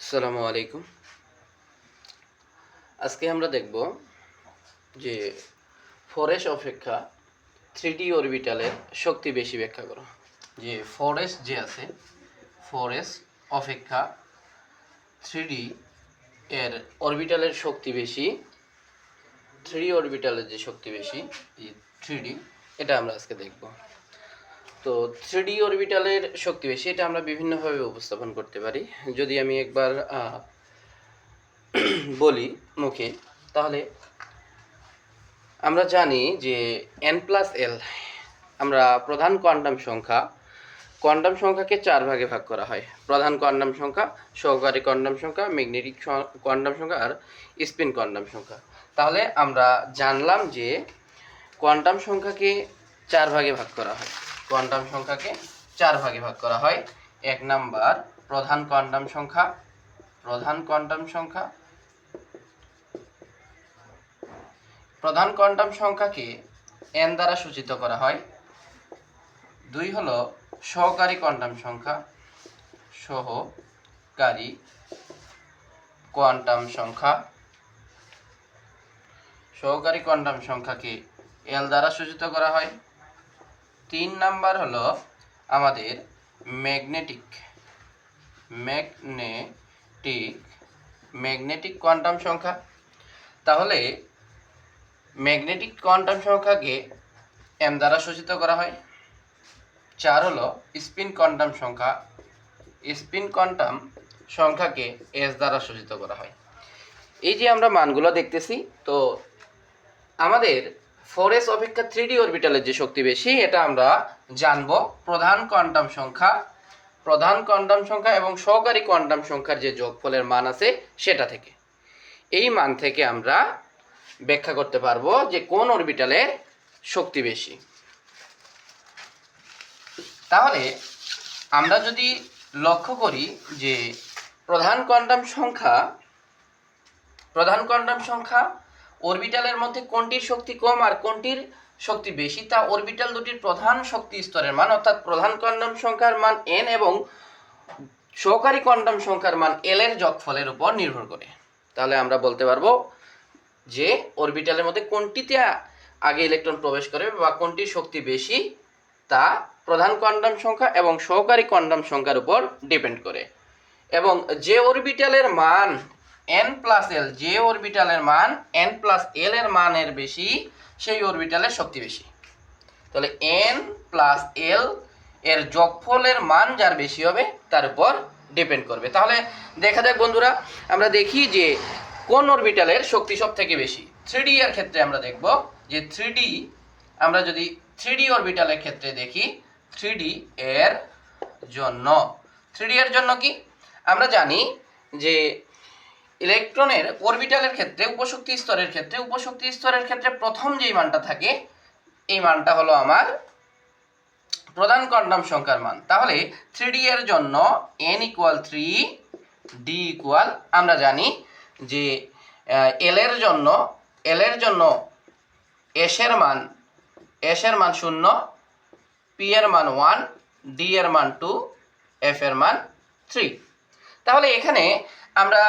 আসসালামু আলাইকুম। আজকে আমরা দেখব যে ফোরেস অপেক্ষা থ্রি ডি অরবিটালের শক্তি বেশি ব্যাখ্যা করো। যে ফোরেস যে আছে ফোরেস অপেক্ষা থ্রি ডি এর অরবিটালের শক্তি বেশি থ্রি অরবিটালের যে শক্তি বেশি থ্রি ডি এটা আমরা আজকে দেখব। তো থ্রি অরবিটালের শক্তি বেশি, এটা আমরা বিভিন্নভাবে উপস্থাপন করতে পারি। যদি আমি একবার বলি মুখে, তাহলে আমরা জানি যে এন প্লাস এল আমরা প্রধান কোয়ান্টাম সংখ্যা কোয়ান্টাম সংখ্যাকে চার ভাগে ভাগ করা হয়। প্রধান কোয়ান্টাম সংখ্যা, সহকারী কোয়ান্টাম সংখ্যা ম্যাগনেটিক কোয়ান্টাম সংখ্যা আর স্পিন কোয়ান্টাম সংখ্যা। তাহলে আমরা জানলাম যে কোয়ান্টাম সংখ্যাকে চার ভাগে ভাগ করা হয়। কোয়ান্টাম সংখ্যাকে চার ভাগে ভাগ করা হয়। এক নাম্বার, প্রধান কোয়ান্টাম সংখ্যা। প্রধান কোয়ান্টাম সংখ্যা। প্রধান কোয়ান্টাম সংখ্যাকে এন দ্বারা সূচিত করা হয়। দুই হলো সহকারী কোয়ান্টাম সংখ্যা। সহকারী কোয়ান্টাম সংখ্যা। সহকারী কোয়ান্টাম সংখ্যাকে এল দ্বারা সূচিত করা হয়। তিন নাম্বার হলো আমাদের ম্যাগনেটিক। ম্যাগনেটিক ম্যাগনেটিক কোয়ান্টাম সংখ্যা। তাহলে ম্যাগনেটিক কোয়ান্টাম সংখ্যাকে এম দ্বারা সূচিত করা হয়। চার হলো স্পিন কোয়ান্টাম সংখ্যা। স্পিন কোয়ান্টাম সংখ্যাকে এস দ্বারা সূচিত করা হয়। এই যে আমরা মানগুলো দেখতেছি, তো আমাদের ফোর এস অপেক্ষা থ্রি ডি অরবিটালের যে শক্তি বেশি, এটা আমরা জানব। প্রধান কোয়ান্টাম সংখ্যা, প্রধান কোয়ান্টাম সংখ্যা এবং সহকারী কোয়ান্টাম সংখ্যার যে যোগফলের মান আছে, সেটা থেকে। এই মান থেকে আমরা ব্যাখ্যা করতে পারব যে কোন অরবিটালের শক্তি বেশি। তাহলে আমরা যদি লক্ষ্য করি যে প্রধান কোয়ান্টাম সংখ্যা, প্রধান কোয়ান্টাম সংখ্যা অরবিটালের মধ্যে কোনটির শক্তি কম আর কোনটির শক্তি বেশি? তা অরবিটাল দুটির প্রধান শক্তি স্তরের মান, অর্থাৎ প্রধান কোয়ান্টাম সংখ্যার মান এন এবং সহকারী কোয়ান্টাম সংখ্যার মান এল এর যোগফলের উপর নির্ভর করে। তাহলে আমরা বলতে পারব যে অরবিটালের মধ্যে কোনটিতে আগে ইলেকট্রন প্রবেশ করে বা কোনটির শক্তি বেশি তা প্রধান কোয়ান্টাম সংখ্যা এবং সহকারী কোয়ান্টাম সংখ্যার উপর ডিপেন্ড করে। এবং যে অরবিটালের মান এন প্লাস এল যে অরবিটালের মান এন প্লাস এল এর মানের বেশি, সেই অরবিটালের শক্তি বেশি। তাহলে এন প্লাস এল এর যোগফলের মান যার বেশি হবে, তার উপর ডিপেন্ড করবে। তাহলে দেখা যাক বন্ধুরা, আমরা দেখি যে কোন অরবিটালের শক্তি সব থেকে বেশি থ্রি এর ক্ষেত্রে আমরা দেখব যে থ্রি আমরা যদি থ্রি অরবিটালের ক্ষেত্রে দেখি থ্রি এর জন্য। থ্রি এর জন্য কি? আমরা জানি যে ইলেকট্রনের অরবিটালের ক্ষেত্রে, উপশক্তি স্তরের ক্ষেত্রে, উপশক্তি স্তরের ক্ষেত্রে প্রথম যেই মানটা থাকে, এই মানটা হলো আমার প্রধান কোয়ান্টাম সংখ্যার মান। তাহলে থ্রি এর জন্য N equal three D equal আমরা জানি যে এল এর জন্য এল এর জন্য এস এর মান এস এর মান শূন্য পি এর মান ওয়ান ডি এর মান টু এফ এর মান থ্রি তাহলে এখানে আমরা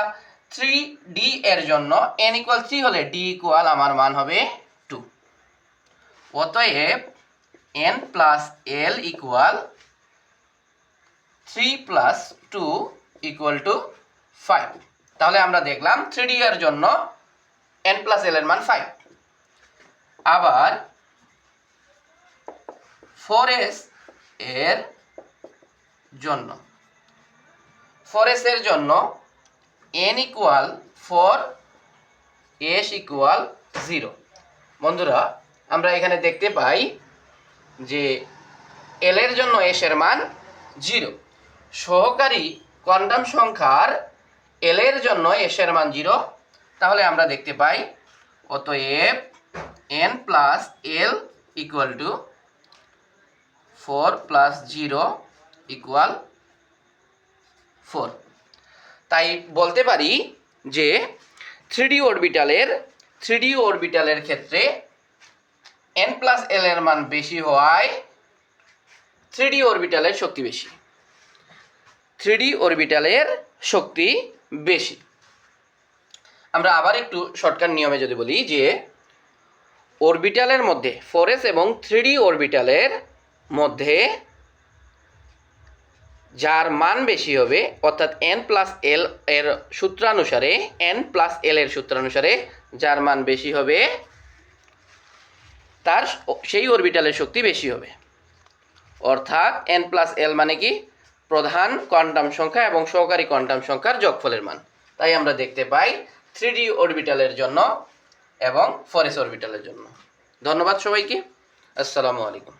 থ্রি ডি এর জন্য এন ইকুয়াল থ্রি হলে ডি ইকুয়াল আমার মান হবে টু অতএব N plus L equal three plus two equal to five তাহলে আমরা দেখলাম থ্রি ডি এর জন্য এন প্লাস এল এর মান ফাইভ আবার ফোর এস এর জন্য ফোর এস এর জন্য N equal four S equal zero বন্ধুরা, আমরা এখানে দেখতে পাই যে এল এর জন্য এস এর মান জিরো সহকারী কোয়ান্টাম সংখ্যার এল এর জন্য এস এর মান জিরো তাহলে আমরা দেখতে পাই অতএব N plus L equal to four plus zero equal four তাই বলতে পারি যে থ্রি অরবিটালের থ্রি অরবিটালের ক্ষেত্রে এন প্লাস এল এর মান বেশি হওয়ায় থ্রি অরবিটালের শক্তি বেশি। থ্রি অরবিটালের শক্তি বেশি। আমরা আবার একটু শর্টকাট নিয়মে যদি বলি যে অরবিটালের মধ্যে ফোরেস এবং থ্রি অরবিটালের মধ্যে যার মান বেশি হবে, অর্থাৎ এন প্লাস এল এর সূত্রানুসারে এন প্লাস এল এর সূত্রানুসারে যার মান বেশি হবে, তার সেই অরবিটালের শক্তি বেশি হবে। অর্থাৎ এন প্লাস এল মানে কি? প্রধান কোয়ান্টাম সংখ্যা এবং সহকারী কোয়ান্টাম সংখ্যার যোগফলের মান। তাই আমরা দেখতে পাই থ্রি ডি অরবিটালের জন্য এবং ফরেস অরবিটালের জন্য। ধন্যবাদ সবাইকে। আসসালামু আলাইকুম।